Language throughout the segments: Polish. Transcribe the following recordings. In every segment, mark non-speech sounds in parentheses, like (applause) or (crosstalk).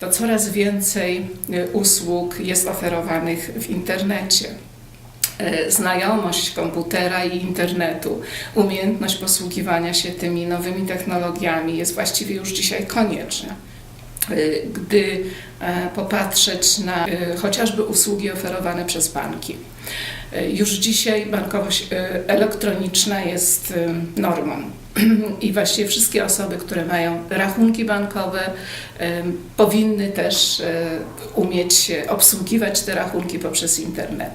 to coraz więcej y, usług jest oferowanych w internecie. E, Znajomość komputera i internetu, umiejętność posługiwania się tymi nowymi technologiami jest właściwie już dzisiaj konieczna. E, Gdy popatrzeć na e, chociażby usługi oferowane przez banki. E, Już dzisiaj bankowość e, elektroniczna jest e, normą. (clears throat) I właściwie wszystkie osoby, które mają rachunki bankowe, e, powinny też e, umieć obsługiwać te rachunki poprzez internet.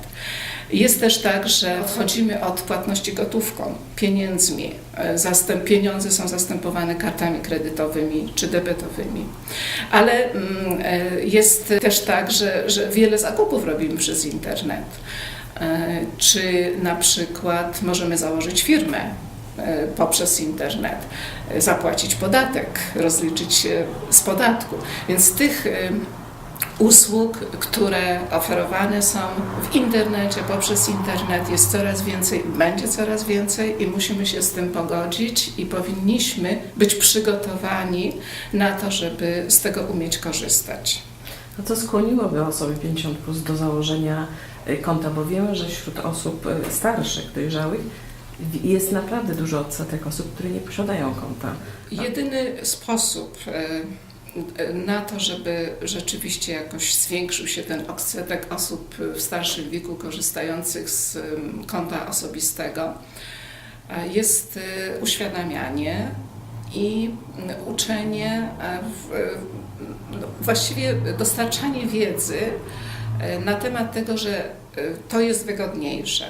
Jest też tak, że odchodzimy od płatności gotówką, pieniędzmi. E, Zastęp, pieniądze są zastępowane kartami kredytowymi czy debetowymi. Ale mm, e, jest też tak, że, że wiele zakupów robimy przez internet. E, Czy na przykład możemy założyć firmę e, poprzez internet, e, zapłacić podatek, rozliczyć się z podatku. Więc tych usług, które oferowane są w internecie, poprzez internet jest coraz więcej, będzie coraz więcej i musimy się z tym pogodzić i powinniśmy być przygotowani na to, żeby z tego umieć korzystać. A co skłoniłoby osoby 50 plus do założenia y, konta? Bo wiemy, że wśród osób y, starszych, dojrzałych jest naprawdę duży odsetek osób, które nie posiadają konta. Jedyny sposób e, na to, żeby rzeczywiście jakoś zwiększył się ten odsetek osób w starszym wieku korzystających z konta osobistego, e, jest e, uświadamianie i uczenie, e, no, właściwie dostarczanie wiedzy na temat tego, że to jest wygodniejsze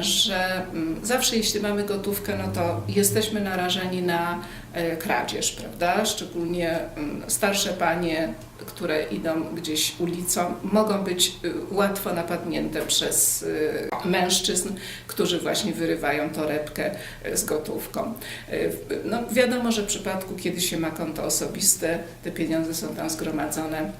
że mm, zawsze jeśli mamy gotówkę, no to jesteśmy narażeni na e, kradzież, prawda? Szczególnie mm, starsze panie, które idą gdzieś ulicą, mogą być y, łatwo napadnięte przez y, mężczyzn, którzy właśnie wyrywają torebkę y, z gotówką. W- No, wiadomo, że w przypadku, kiedy się ma konto osobiste, te pieniądze są tam zgromadzone e,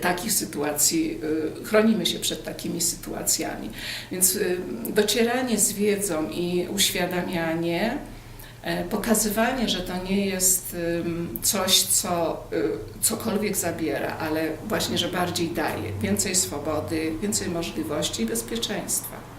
takich sytuacji, y, chronimy się przed takimi sytuacjami. Więc y, docieranie z wiedzą i uświadamianie, e, pokazywanie, że to nie jest coś, co y, cokolwiek zabiera, ale właśnie, że bardziej daje więcej swobody, więcej możliwości i bezpieczeństwa.